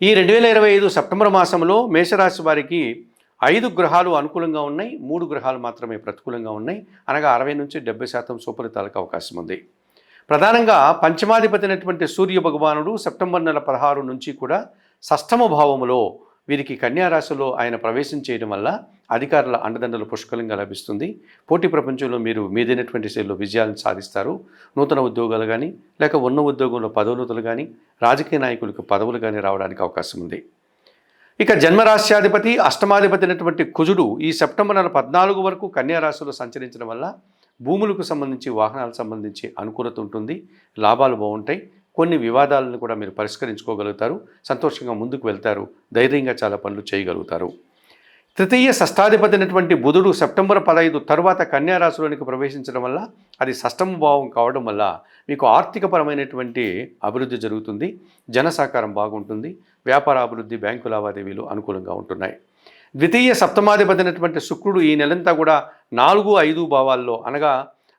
ఈ రెండు వేల ఇరవై ఐదు సెప్టెంబర్ మాసంలో మేషరాశి వారికి ఐదు గ్రహాలు అనుకూలంగా ఉన్నాయి మూడు గ్రహాలు మాత్రమే ప్రతికూలంగా ఉన్నాయి. అనగా అరవై నుంచి డెబ్బై శాతం సుఫలితాలకు అవకాశం ఉంది. ప్రధానంగా పంచమాధిపతి అయినటువంటి సూర్య భగవానుడు సెప్టెంబర్ నెల పదహారు నుంచి కూడా షష్టమ భావములో వీరికి కన్యారాశిలో ఆయన ప్రవేశం చేయడం వల్ల అధికారుల అండదండలు పుష్కలంగా లభిస్తుంది. పోటీ ప్రపంచంలో మీరు మీదైనటువంటి శైలిలో విజయాలను సాధిస్తారు. నూతన ఉద్యోగాలు కానీ లేక ఉన్న ఉద్యోగంలో పదోన్నతులు కానీ రాజకీయ నాయకులకు పదవులు కానీ రావడానికి అవకాశం ఉంది. ఇక జన్మరాశ్యాధిపతి అష్టమాధిపతి అయినటువంటి కుజుడు ఈ సెప్టెంబర్ నెల పద్నాలుగు వరకు కన్యారాశిలో సంచరించడం వల్ల భూములకు సంబంధించి వాహనాలకు సంబంధించి అనుకూలత ఉంటుంది. లాభాలు బాగుంటాయి. కొన్ని వివాదాలను కూడా మీరు పరిష్కరించుకోగలుగుతారు సంతోషంగా ముందుకు వెళ్తారు ధైర్యంగా చాలా పనులు చేయగలుగుతారు. తృతీయ షష్టాధిపతి అయినటువంటి బుధుడు సెప్టెంబర్ పదహైదు తర్వాత కన్యారాశిలోనికి ప్రవేశించడం వల్ల అది షష్టమ భావం కావడం వల్ల మీకు ఆర్థికపరమైనటువంటి అభివృద్ధి జరుగుతుంది జన సహకారం బాగుంటుంది వ్యాపార అభివృద్ధి బ్యాంకు లావాదేవీలు అనుకూలంగా ఉంటున్నాయి. ద్వితీయ సప్తమాధిపతి అయినటువంటి శుక్రుడు ఈ నెలంతా కూడా నాలుగు ఐదు భావాల్లో అనగా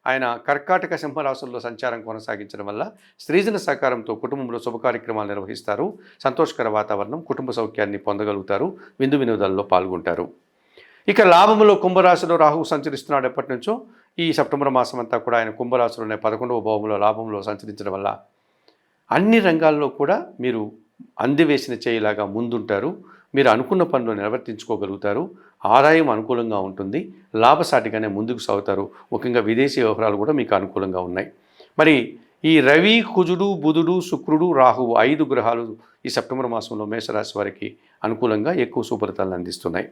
ఆయన కర్కాటక సింహరాశుల్లో సంచారం కొనసాగించడం వల్ల స్త్రీజన సహకారంతో కుటుంబంలో శుభ కార్యక్రమాలు నిర్వహిస్తారు. సంతోషకర వాతావరణం కుటుంబ సౌఖ్యాన్ని పొందగలుగుతారు. విందు వినోదాల్లో పాల్గొంటారు. ఇక లాభములో కుంభరాశిలో రాహువు సంచరిస్తున్నాడు ఎప్పటి నుంచో. ఈ సెప్టెంబర్ మాసం అంతా కూడా ఆయన కుంభరాశిలోనే పదకొండవ భావంలో లాభంలో సంచరించడం వల్ల అన్ని రంగాల్లో కూడా మీరు అందివేసిన చేయలాగా ముందుంటారు. మీరు అనుకున్న పనులు నిర్వర్తించుకోగలుగుతారు ఆదాయం అనుకూలంగా ఉంటుంది లాభసాటిగానే ముందుకు సాగుతారు. ముఖ్యంగా విదేశీ వ్యవహారాలు కూడా మీకు అనుకూలంగా ఉన్నాయి. మరి ఈ రవి కుజుడు బుధుడు శుక్రుడు రాహువు ఐదు గ్రహాలు ఈ సెప్టెంబర్ మాసంలో మేషరాశి వారికి అనుకూలంగా ఎక్కువ సుఫలితాలను అందిస్తున్నాయి.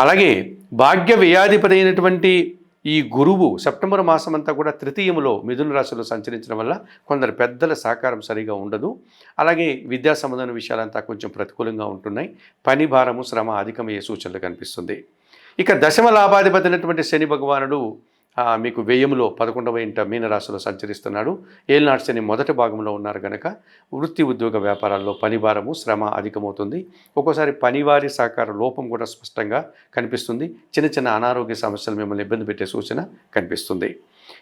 అలాగే భాగ్య వ్యయాధిపతి అయినటువంటి ఈ గురువు సెప్టెంబర్ మాసం అంతా కూడా తృతీయములో మిథున రాశిలో సంచరించడం వల్ల కొందరు పెద్దల సహకారం సరిగా ఉండదు. అలాగే విద్యా సంబంధమైన విషయాలంతా కొంచెం ప్రతికూలంగా ఉంటున్నాయి. పని భారము శ్రమ అధికమయ్యే సూచనలు కనిపిస్తుంది. ఇక దశమ లాభాధిపతి అయినటువంటి శని భగవానుడు మీకు వ్యయములో పదకొండవ ఇంట మీనరాశిలో సంచరిస్తున్నాడు. ఏలినాటి శని మొదటి భాగంలో ఉన్నారు కనుక వృత్తి ఉద్యోగ వ్యాపారాల్లో పని భారము శ్రమ అధికమవుతుంది. ఒక్కోసారి పనివారి సహకార లోపం కూడా స్పష్టంగా కనిపిస్తుంది. చిన్న చిన్న అనారోగ్య సమస్యలు మిమ్మల్ని ఇబ్బంది పెట్టే సూచన కనిపిస్తుంది.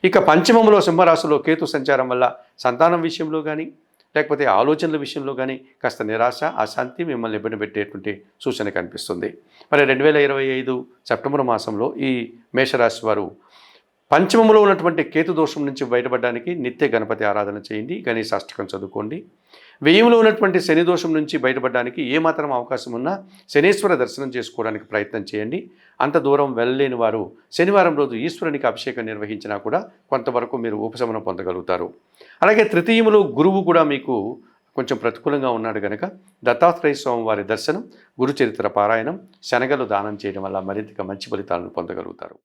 ఇక పంచమంలో సింహరాశిలో కేతు సంచారం వల్ల సంతానం విషయంలో కానీ లేకపోతే ఆలోచనల విషయంలో కానీ కాస్త నిరాశ అశాంతి మిమ్మల్ని ఇబ్బంది పెట్టేటువంటి సూచన కనిపిస్తుంది. మరి రెండు వేల ఇరవై ఐదు సెప్టెంబర్ మాసంలో ఈ మేషరాశి వారు పంచమంలో ఉన్నటువంటి కేతు దోషం నుంచి బయటపడడానికి నిత్య గణపతి ఆరాధన చేయండి గణేష్ అష్టకం చదువుకోండి. వ్యయంలో ఉన్నటువంటి శని దోషం నుంచి బయటపడడానికి ఏమాత్రం అవకాశం ఉన్నా శనేశ్వర దర్శనం చేసుకోవడానికి ప్రయత్నం చేయండి. అంత దూరం వెళ్ళలేని వారు శనివారం రోజు ఈశ్వరునికి అభిషేకం నిర్వహించినా కూడా కొంతవరకు మీరు ఉపశమనం పొందగలుగుతారు. అలాగే తృతీయములో గురువు కూడా మీకు కొంచెం ప్రతికూలంగా ఉన్నాడు కనుక దత్తాత్రేయ స్వామి వారి దర్శనం గురుచరిత్ర పారాయణం శనగలు దానం చేయడం వల్ల మరింతగా మంచి ఫలితాలను పొందగలుగుతారు.